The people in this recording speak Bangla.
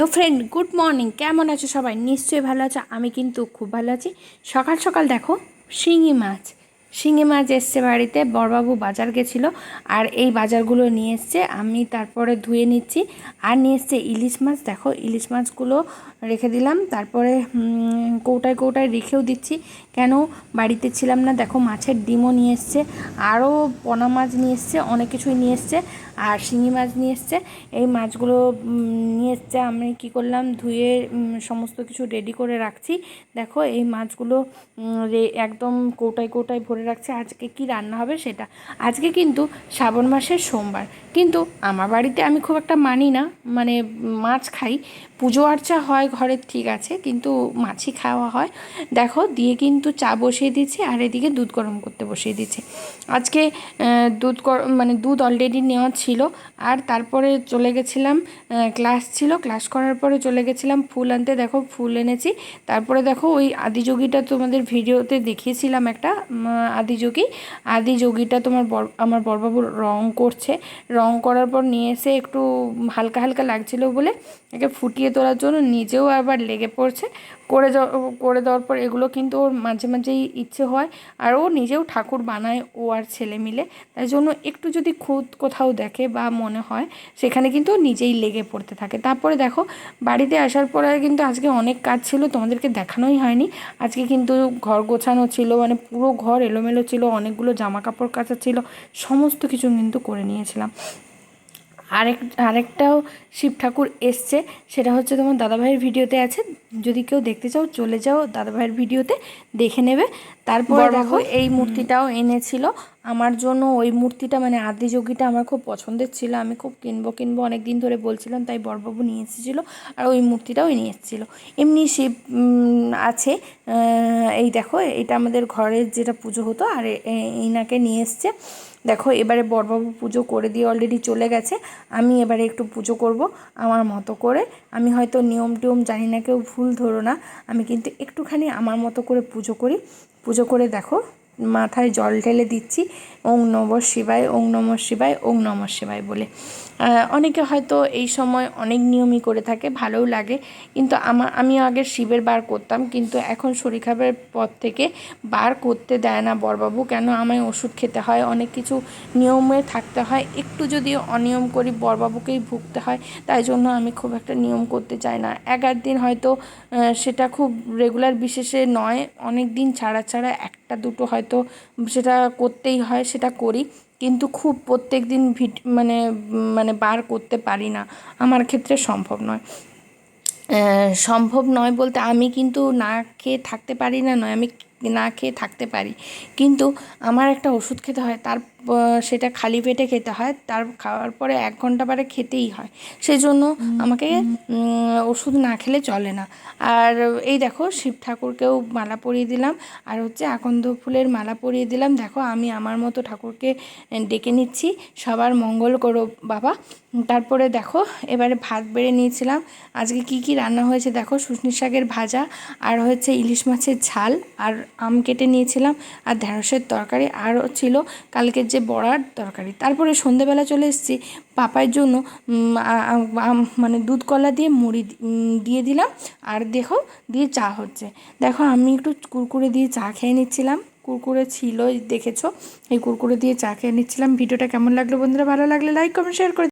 তো ফ্রেন্ড, গুড মর্নিং। কেমন আছো সবাই? নিশ্চয়ই ভালো আছো, আমি কিন্তু খুব ভালো আছি। সকাল সকাল দেখো, শিঙি মাছ। শিঙি মাছ এসছে বাড়িতে, বড়বাবু বাজার গেছিল, আর এই বাজারগুলো নিয়ে এসছে, আমি তারপরে ধুয়ে নিচ্ছি, আর নিয়ে এসছে ইলিশ মাছ, দেখো ইলিশ মাছগুলো রেখে দিলাম, তারপরে কৌটায় কৌটায় রেখেও দিচ্ছি, কেন বাড়িতে ছিলাম না, দেখো মাছের ডিমও নিয়ে এসছে, আরও পোনা মাছ নিয়ে এসছে, অনেক কিছুই নিয়ে এসছে, আর শিঙি মাছ নিয়ে এসছে, এই মাছগুলো নিয়ে এসছে, আমি কি করলাম, ধুয়ে সমস্ত কিছু রেডি করে রাখছি, দেখো এই মাছগুলো একদম কৌটায় কৌটায় ভরে রাখছি, আজকে কি রান্না হবে সেটা। আজকে কিন্তু শ্রাবণ মাসের সোমবার। কিন্তু আমার বাড়িতে আমি খুব একটা মানি না মানে মাছ খাই। পুজো আর্চা হয় ঘরে ঠিক আছে, কিন্তু মাছই খাওয়া হয়। দেখো, দিয়ে কিন্তু চা বসিয়ে দিচ্ছি আর এদিকে দুধ গরম করতে বসিয়ে দিচ্ছি আজকে দুধ গরম মানে দুধ অলরেডি নেওয়া ছিল। আর তারপরে চলে গেছিলাম ক্লাস ছিল। ক্লাস করার পরে চলে গেছিলাম ফুল আনতে। দেখো, ফুল এনেছি। তারপরে দেখো, ওই আদিযোগীটা তোমাদের ভিডিওতে দেখিয়েছিলাম একটা আদিযোগী আদিযোগীটা তোমার বর, আমার বরবাবু রং করছে। রং করার পর নিয়ে এসে একটু হালকা হালকা লাগছিল বলে একে ফুটিয়ে তোলার জন্য নিজেও আবার লেগে পড়ছে। করে করে দেওয়ার পর এগুলো কিন্তু ওর মাঝে মাঝেই ইচ্ছে হয় আর ও নিজেও ঠাকুর বানায় ও আর ছেলে মিলে। তাই জন্য একটু যদি খুদ কোথাও দেখে বা মনে হয় সেখানে কিন্তু নিজেই লেগে পড়তে থাকে। তারপরে দেখো বাড়িতে আসার পরে কিন্তু আজকে অনেক কাজ ছিল, তোমাদেরকে দেখানোই হয়নি। আজকে কিন্তু ঘর গোছানো ছিল মানে পুরো ঘর এলোমেলো ছিল অনেকগুলো জামা কাপড় কাচা ছিল সমস্ত কিছু কিন্তু করে নিয়েছিলাম। আরেক আরেকটাও শিব ঠাকুর এসছে সেটা হচ্ছে তোমার দাদাভাইয়ের ভিডিওতে আছে। যদি কেউ দেখতে চাও চলে যাও দাদাভাইয়ের ভিডিওতে দেখে নেবে। তারপর দেখো এই মূর্তিটাও এনেছিল। আমার জন্য ওই মূর্তিটা মানে আদি যোগীটা আমার খুব পছন্দের ছিল। আমি খুব কিনবো কিনবো অনেক দিন ধরে বলছিলাম, তাই বরবাবু নিয়ে এসেছিল আর ওই মূর্তিটাও নিয়ে এসেছিল। এমনি শিব আছে এই দেখো, এটা আমাদের ঘরের যেটা পুজো হতো আর এ- এ- ইনাকে নিয়ে এসছে। দেখো, এবারে বড়বাবু পুজো করে দিয়ে অলরেডি চলে গেছে। আমি এবারে একটু পুজো করব আমার মতো করে। আমি হয়তো নিয়ম টিয়ম জানি না, কেউ ভুল ধরো না। আমি কিন্তু একটুখানি আমার মতো করে পুজো করি। পুজো করে দেখো। মাথায় জল ঢেলে দিচ্ছি, ওং নম শিবায়, ওং নম শিবায়, ওং নম শিবায় বলে। অনেকে হয়তো এই সময় অনেক নিয়মই করে থাকে, ভালোও লাগে, কিন্তু আমার আমি আগে শিবের বার করতাম, কিন্তু এখন শরীর খারাপের পর থেকে বার করতে দেয় না বরবাবু, কেন আমায় ওষুধ খেতে হয়, অনেক কিছু নিয়মে থাকতে হয়, একটু যদি অনিয়ম করি বরবাবুকেই ভুগতে হয়, তাই জন্য আমি খুব একটা নিয়ম করতে চাই না। এক দিন হয়তো সেটা খুব রেগুলার বিশেষে নয়, অনেক দিন ছাড়া ছাড়া একটা দুটো হয়তো সেটা করতেই হয়, সেটা করি। কিন্তু খুব প্রত্যেক দিন ভিট মানে মানে বার করতে পারি না। আমার ক্ষেত্রে সম্ভব নয়। সম্ভব নয় বলতে আমি কিন্তু না খেয়ে থাকতে পারি না, নয় আমি না খেয়ে থাকতে পারি। কিন্তু আমার একটা ওষুধ খেতে হয়, তার সেটা খালি পেটে খেতে হয় তার খাওয়ার পরে এক ঘণ্টা পরে খেতেই হয়। সেই জন্য আমাকে ওষুধ না খেলে চলে না। আর এই দেখো শিব ঠাকুরকেও মালা পরিয়ে দিলাম। আর হচ্ছে আকন্দ ফুলের মালা পরিয়ে দিলাম। দেখো আমি আমার মতো ঠাকুরকে ডেকে নিচ্ছি। সবার মঙ্গল করো বাবা। তারপরে দেখো এবারে ভাত বেড়ে নিয়েছিলাম। আজকে কি কি রান্না হয়েছে দেখো শুশনি শাকের ভাজা আর হচ্ছে ইলিশ মাছের ঝাল আর আম কেটে নিয়েছিলাম। আর ঢ্যাঁড়সের তরকারি আরও ছিল। কালকের যে বড়ার তরকারি। তারপরে সন্ধেবেলা চলে এসেছি, পাপার জন্য মানে দুধ কলা দিয়ে মুড়ি দিয়ে দিলাম। আর দেখো, দিয়ে চা হচ্ছে। দেখো, আমি একটু কুরকুরে দিয়ে চা খেয়ে নিচ্ছিলাম। কুরকুরে ছিল দেখেছ? এই কুরকুরে দিয়ে চা খেয়ে নিচ্ছিলাম। ভিডিওটা কেমন লাগল বন্ধুরা? ভালো লাগলে লাইক কমেন্ট শেয়ার করে